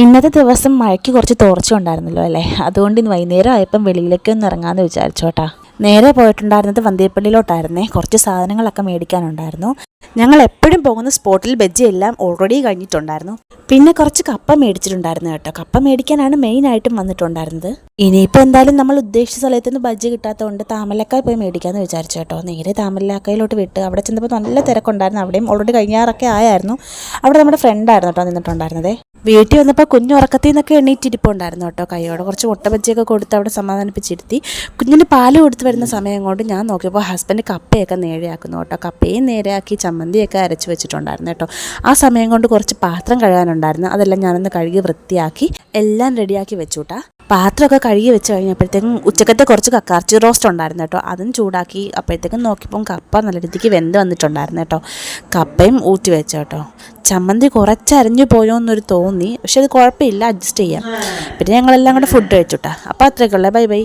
ഇന്നത്തെ ദിവസം മഴയ്ക്ക് കുറച്ച് തോർച്ച ഉണ്ടായിരുന്നല്ലോ അല്ലേ? അതുകൊണ്ട് ഇന്ന് വൈകുന്നേരം ആയപ്പം വെളിയിലേക്ക് ഒന്ന് ഇറങ്ങാമെന്ന് വിചാരിച്ചോട്ടാ നേരെ പോയിട്ടുണ്ടായിരുന്നത് വന്തിയപ്പള്ളിയിലോട്ടായിരുന്നേ കുറച്ച് സാധനങ്ങളൊക്കെ മേടിക്കാനുണ്ടായിരുന്നു. ഞങ്ങൾ എപ്പോഴും പോകുന്ന സ്പോട്ടിൽ ബജ്ജി എല്ലാം ഓൾറെഡി കഴിഞ്ഞിട്ടുണ്ടായിരുന്നു. പിന്നെ കുറച്ച് കപ്പ മേടിച്ചിട്ടുണ്ടായിരുന്നു കേട്ടോ. കപ്പ മേടിക്കാനാണ് മെയിൻ ആയിട്ടും വന്നിട്ടുണ്ടായിരുന്നത്. ഇനിയിപ്പോൾ എന്തായാലും നമ്മൾ ഉദ്ദേശിച്ച സ്ഥലത്ത് നിന്ന് ബജ്ജി കിട്ടാത്തതുകൊണ്ട് താമലക്കായ പോയി മേടിക്കാമെന്ന് വിചാരിച്ചു കേട്ടോ. നേരെ താമലക്കായിലോട്ട് വിട്ട് അവിടെ ചെന്നപ്പോൾ നല്ല തിരക്കുണ്ടായിരുന്നു. അവിടെയും ഓൾറെഡി കഴിഞ്ഞാറൊക്കെ ആയായിരുന്നു. അവിടെ നമ്മുടെ ഫ്രണ്ടായിരുന്നു കേട്ടോ നിന്നിട്ടുണ്ടായിരുന്നതേ. വീട്ടിൽ വന്നപ്പോൾ കുഞ്ഞു ഉറക്കത്തിൽ നിന്നൊക്കെ എണ്ണീറ്റിരിപ്പുണ്ടായിരുന്നു കേട്ടോ കൈയോടെ കുറച്ച് മുട്ട ബജ്ജിയൊക്കെ കൊടുത്ത് അവിടെ സമാധാനിപ്പിച്ചിരുത്തി. കുഞ്ഞിന് പാൽ കൊടുത്ത് വരുന്ന സമയം കൊണ്ട് ഞാൻ നോക്കിയപ്പോൾ ഹസ്ബൻഡ് കപ്പയൊക്കെ നേരെയാക്കുന്നു കേട്ടോ. കപ്പയും നേരെയാക്കി ചമ്മന്തിയൊക്കെ അരച്ച് വെച്ചിട്ടുണ്ടായിരുന്നു കേട്ടോ. ആ സമയം കൊണ്ട് കുറച്ച് പാത്രം കഴുകാനുണ്ടായിരുന്നു. അതെല്ലാം ഞാനൊന്ന് കഴുകി വൃത്തിയാക്കി എല്ലാം റെഡിയാക്കി വെച്ചു കേട്ടാ പാത്രമൊക്കെ കഴുകി വെച്ച് കഴിഞ്ഞപ്പോഴത്തേക്കും ഉച്ചക്കത്തെ കുറച്ച് കക്കാർച്ചി റോസ്റ്റ് ഉണ്ടായിരുന്നു കേട്ടോ. അതും ചൂടാക്കി അപ്പോഴത്തേക്കും നോക്കിയപ്പം കപ്പ നല്ല രീതിക്ക് വെന്ത് വന്നിട്ടുണ്ടായിരുന്നു കേട്ടോ. കപ്പയും ഊറ്റി വെച്ചു കേട്ടോ. ചമ്മന്തി കുറച്ച് അരഞ്ഞു പോയോ എന്നൊരു തോന്നി. പക്ഷെ അത് കുഴപ്പമില്ല അഡ്ജസ്റ്റ് ചെയ്യാം. പിന്നെ ഞങ്ങളെല്ലാം കൂടെ ഫുഡ് കഴിച്ചുട്ടാ അപ്പോൾ അത്രയൊക്കെയുള്ളേ ബൈ ബൈ.